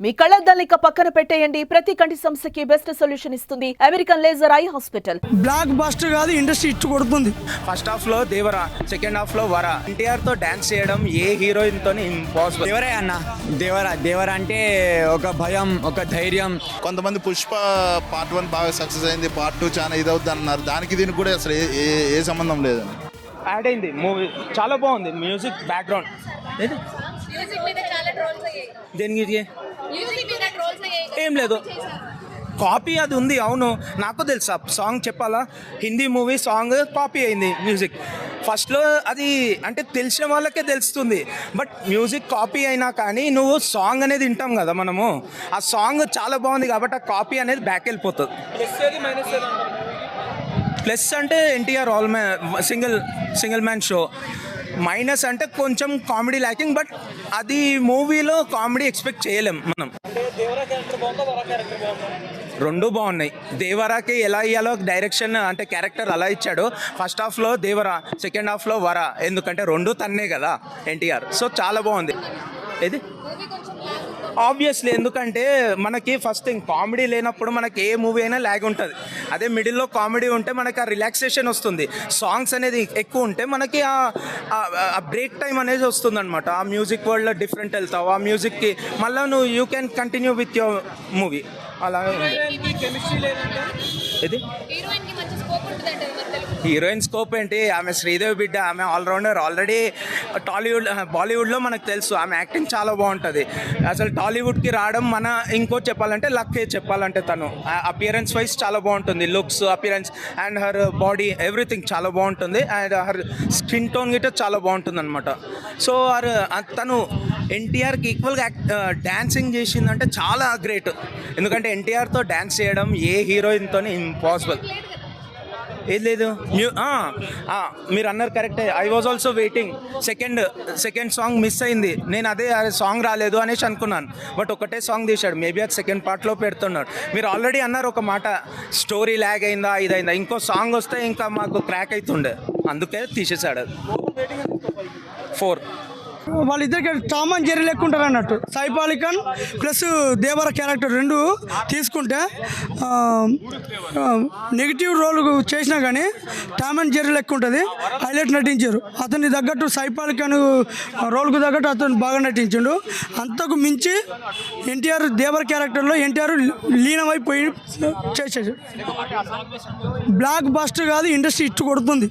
మీ కళ్ళద్దాలిక పక్కన పెట్టేయండి. ప్రతి కంటి సమస్యకి బెస్ట్ సొల్యూషన్ ఇస్తుంది American laser eye hospital blockbuster కాదు ఇండస్ట్రీ ఇట్టు కొడుతుంది. ఫస్ట్ హాఫ్లో దేవరా సెకండ్ హాఫ్లో వర. ఎన్టీఆర్తో డాన్స్ చేయడం ఏ హీరోయిన్తో ఇంపాసిబుల్ దేవరే అన్న దేవర దేవర అంటే ఒక భయం ఒక ధైర్యం. కొంతమంది పుష్ప పార్ట్ వన్ బాగా సక్సెస్ అయింది పార్ట్ టూ చాలా ఇదవుద్ది అన్నారు. దానికి దీనికి కూడా అసలు ఏ- సంబంధం లేదని యాడ్ అయింది. మూవీ చాలా బాగుంది. మ్యూజిక్ బ్యాక్గ్రౌండ్ మ్యూజిక్ మీద చాలా ట్రోల్స్ అయ్యాయి. దేనికి ఏం లేదు. కాపీ అది ఉంది అవును. నాకు తెలుసు సాంగ్ చెప్పాలా? హిందీ మూవీ సాంగ్ కాపీ అయింది మ్యూజిక్ ఫస్ట్లో అది అంటే తెలిసిన వాళ్ళకే తెలుస్తుంది. బట్ మ్యూజిక్ కాపీ అయినా కానీ నువ్వు సాంగ్ అనేది వింటాం కదా మనము. ఆ సాంగ్ చాలా బాగుంది కాబట్టి ఆ కాపీ అనేది బ్యాక్ వెళ్ళిపోతుంది. ప్లస్ అంటే NTR all man single single man show minus అంటే కొంచెం కామెడీ ల్యాకింగ్ బట్ అది మూవీలో కామెడీ ఎక్స్పెక్ట్ చేయలేం మనం. రెండు బాగున్నాయి. దేవరాకి ఎలా ఇయ్యాలో డైరెక్షన్ అంటే క్యారెక్టర్ అలా ఇచ్చాడు. ఫస్ట్ హాఫ్లో దేవరా సెకండ్ హాఫ్లో వరా ఎందుకంటే రెండు తన్నే కదా ఎన్టీఆర్. సో చాలా బాగుంది. ఇది ఆబ్వియస్లీ ఎందుకంటే మనకి ఫస్ట్ థింగ్ కామెడీ లేనప్పుడు మనకి ఏ మూవీ అయినా ల్యాగ్ ఉంటుంది. అదే మిడిల్లో కామెడీ ఉంటే మనకి ఆ రిలాక్సేషన్ వస్తుంది. సాంగ్స్ అనేది ఎక్కువ ఉంటే మనకి ఆ- బ్రేక్ టైం అనేది వస్తుంది అనమాట ఆ మ్యూజిక్ వరల్డ్లో డిఫరెంట్ వెళ్తావు. ఆ మ్యూజిక్కి మళ్ళీ నువ్వు you can continue with your movie అలా ఇది హీరోయిన్ స్కోప్ స్కోప్ ఏంటి? ఆమె శ్రీదేవి బిడ్డ ఆమె ఆల్రౌండర్. ఆల్రెడీ టాలీవుడ్ బాలీవుడ్లో మనకు తెలుసు ఆమె యాక్టింగ్ చాలా బాగుంటుంది. అసలు టాలీవుడ్కి రావడం మన ఇంకో చెప్పాలంటే లక్కే చెప్పాలంటే తను. అపియరెన్స్ వైజ్ చాలా బాగుంటుంది. Looks appearance and her body everything చాలా బాగుంటుంది. అండ్ హర్ స్కిన్ టోన్ గిట్ట చాలా బాగుంటుంది అనమాట సో హర్ తను ఎన్టీఆర్కి ఈక్వల్గా డ్యాన్సింగ్ చేసిందంటే చాలా గ్రేట్ ఎందుకంటే ఎన్టీఆర్తో డ్యాన్స్ చేయడం ఏ హీరోయిన్తో ఇంపాసిబుల్ ఏది లేదు? మ్యూ మీరు అన్నారు కరెక్టే I was also waiting second second song miss అయింది. నేను అదే సాంగ్ రాలేదు అనేసి అనుకున్నాను. బట్ ఒకటే సాంగ్ తీశాడు. మేబీ అది సెకండ్ పార్ట్లో పెడుతున్నాడు. మీరు ఆల్రెడీ అన్నారు ఒక మాట. స్టోరీ ల్యాగ్ అయిందా ఇదైందా? ఇంకో సాంగ్ వస్తే ఇంకా మాకు క్రాక్ అవుతుండే అందుకే తీసేశాడు. ఫోర్ వాళ్ళిద్దరికి టామ్ అండ్ జెర్రీ లెక్క అన్నట్టు. సైపాలికన్ ప్లస్ దేవర క్యారెక్టర్ రెండు తీసుకుంటే నెగిటివ్ రోల్ చేసినా కానీ టామ్ అండ్ జెర్రీ లెక్క ఉంటుంది. హైలైట్ నటించారు. అతని తగ్గట్టు సైపాలికన్ రోల్కు తగ్గట్టు అతను బాగా నటించిండు. అంతకు మించి ఎన్టీఆర్ దేవర క్యారెక్టర్లో ఎన్టీఆర్ లీనమైపోయి చేసేది బ్లాక్ బస్టర్ కాదు ఇండస్ట్రీ ఇట్టు కొడుతుంది.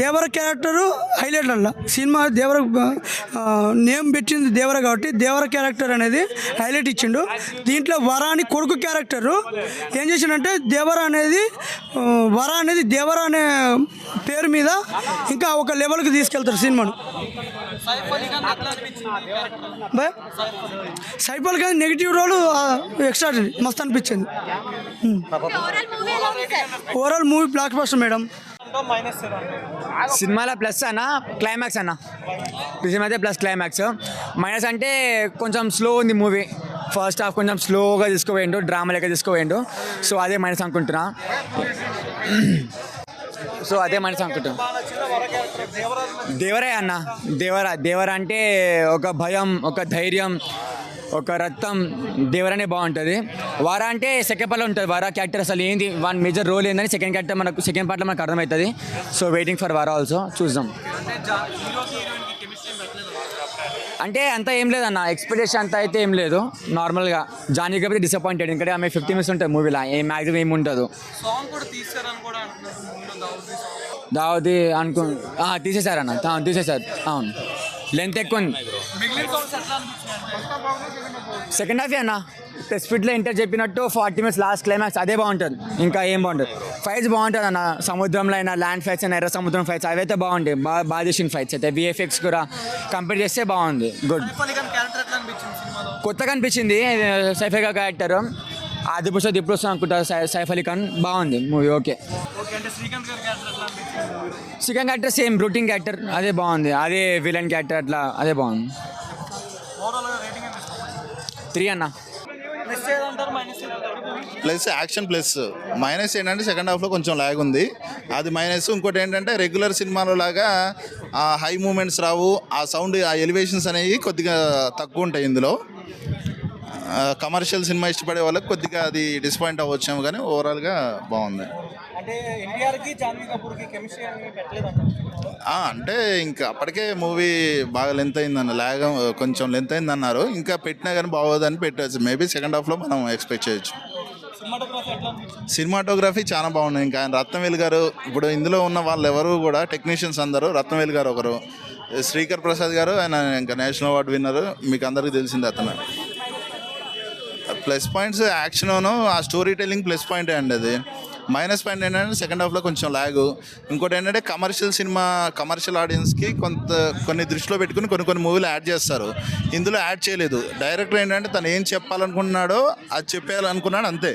దేవర క్యారెక్టర్ హైలైట్ అల్ల. సినిమా దేవర నేమ్ పెట్టింది దేవర కాబట్టి దేవర క్యారెక్టర్ అనేది హైలైట్ ఇచ్చిండు. దీంట్లో వర అని కొడుకు క్యారెక్టర్. ఏం చేసిండంటే దేవర అనేది వర అనేది దేవర అనే పేరు మీద ఇంకా ఒక లెవెల్కి తీసుకెళ్తారు సినిమాను. బా. Saif Ali Khan negative role extra మస్తు అనిపించింది. Overall movie blockbuster madam. సినిమాలో ప్లస్ అన్న క్లైమాక్స్ అన్న. ఈ సినిమా అయితే ప్లస్ క్లైమాక్స్ మైనస్ అంటే కొంచెం స్లో ఉంది మూవీ ఫస్ట్ హాఫ్ కొంచెం స్లోగా తీసుకోవేయండు డ్రామా లెక్క తీసుకోవేయండు సో అదే మైనస్ అనుకుంటున్నా. సో అదే మైనస్ అనుకుంటున్నా. దేవరే అన్న దేవరా దేవర అంటే ఒక భయం ఒక ధైర్యం ఒక రక్తం దేవరనే బాగుంటుంది. వార అంటే సెకండ్ పార్ట్లో ఉంటుంది. వారా క్యారెక్టర్ అసలు ఏంది? వన్ మేజర్ రోల్ ఏందని సెకండ్ క్యారెక్టర్ మనకు సెకండ్ పార్ట్లో మనకు అర్థమవుతుంది. So waiting for Vara also చూద్దాం. అంటే అంత ఏం లేదన్న. ఎక్స్పెక్టేషన్ అంతా అయితే ఏం లేదు. నార్మల్గా జానీ కాబట్టి డిసప్పాయింటెడ్ ఎందుకంటే ఆమె ఫిఫ్టీ మినిట్స్ ఉంటుంది మూవీలో ఏ మ్యాక్సిమం ఏమి ఉండదు. దావది అనుకు తీసేశారన్న. తీసేశారు. అవును. లెంత్ ఎక్కువ ఉంది సెకండ్ హాఫ్ అన్న? స్పీడ్లో ఇంటర్ చెప్పినట్టు ఫార్టీ మినిట్స్ లాస్ట్ క్లైమాక్స్ అదే బాగుంటుంది. ఇంకా ఏం బాగుంటుంది? ఫైట్స్ బాగుంటుంది అన్న. సముద్రంలో అయినా ల్యాండ్ ఫైట్స్ అయినా ఎర్ర సముద్రం ఫైట్స్ అవైతే బాగుంటాయి. బాగా బాగా చేసిన ఫైట్స్ అయితే విఎఫ్ఎక్స్ కూడా కంపేర్ చేస్తే బాగుంది. గుడ్ కొత్తగా అనిపించింది సైఫేగా క్యారెక్టర్ ఆది పుస్తకం ఇప్పుడు వస్తాం అనుకుంటా సై- సైఫ్ అలీ ఖాన్. బాగుంది. Movie okay second character same routing character అదే బాగుంది. అదే విలన్ క్యారెక్టర్ అట్లా అదే బాగుంది. త్రీ అన్న. ప్లస్ యాక్షన్ ప్లస్ మైనస్ ఏంటంటే సెకండ్ హాఫ్లో కొంచెం ల్యాగ్ ఉంది. అది మైనస్ ఇంకోటి ఏంటంటే రెగ్యులర్ సినిమాలో లాగా ఆ హై మూమెంట్స్ రావు. ఆ సౌండ్ ఆ ఎలివేషన్స్ అనేవి కొద్దిగా తక్కువ ఉంటాయి ఇందులో. కమర్షియల్ సినిమా ఇష్టపడే వాళ్ళకి కొద్దిగా అది డిసప్పాయింట్ అవ్వచ్చేమో కానీ ఓవరాల్గా బాగుంది. అంటే ఇంకా అప్పటికే మూవీ బాగా లెంత్ అయిందన్న లాగ్ కొంచెం లెంత్ అయింది అన్నారు ఇంకా పెట్టినా కానీ బాగోదని పెట్టవచ్చు మేబీ సెకండ్ హాఫ్లో మనం ఎక్స్పెక్ట్ చేయొచ్చు. సినిమాటోగ్రఫీ చాలా బాగుంది. ఇంకా ఆయన రత్నవేలు గారు ఇప్పుడు ఇందులో ఉన్న వాళ్ళు ఎవరు కూడా టెక్నీషియన్స్ అందరూ రత్నవేలు గారు ఒకరు. శ్రీకర్ ప్రసాద్ గారు ఆయన ఇంకా నేషనల్ అవార్డు విన్నర్ మీకు అందరికీ తెలిసింది అతను. ప్లస్ పాయింట్స్ యాక్షన్ను ఆ స్టోరీ టెల్లింగ్ ప్లస్ పాయింట్ అండి అది. మైనస్ పాయింట్ ఏంటంటే సెకండ్ హాఫ్లో కొంచెం లాగ్. ఇంకోటి ఏంటంటే కమర్షియల్ సినిమా కమర్షియల్ ఆడియన్స్కి కొంత కొన్ని దృష్టిలో పెట్టుకుని కొన్ని కొన్ని మూవీలు యాడ్ చేస్తారు. ఇందులో యాడ్ చేయలేదు. డైరెక్టర్ ఏంటంటే తను ఏం చెప్పాలనుకున్నాడో అది చెప్పేయాలనుకున్నాడు అంతే.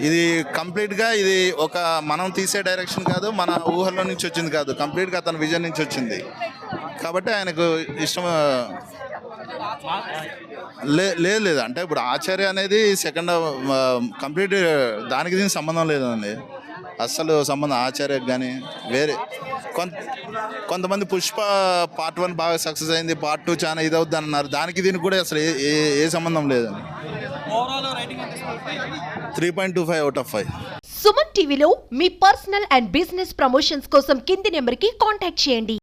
ఇది కంప్లీట్గా ఇది ఒక మనం తీసే డైరెక్షన్ కాదు మన ఊహల్లో నుంచి వచ్చింది కాదు. కంప్లీట్గా తన విజన్ నుంచి వచ్చింది. కాబట్టి ఆయనకు ఇష్టం లే లేదు లేదు. అంటే ఇప్పుడు ఆచార్య అనేది సెకండ్ కంప్లీట్ దానికి దీనికి సంబంధం లేదండి. అస్సలు సంబంధం ఆచార్యకు కానీ వేరే. కొంత కొంతమంది పుష్ప పార్ట్ వన్ బాగా సక్సెస్ అయింది పార్ట్ టూ చాలా ఇది అవుద్ది అన్నారు. దానికి దీనికి కూడా అసలు ఏ ఏ- సంబంధం లేదండి. Three point two five out of five Suman టీవీలో మీ పర్సనల్ అండ్ బిజినెస్ ప్రమోషన్స్ కోసం కింది నెంబర్కి కాంటాక్ట్ చేయండి.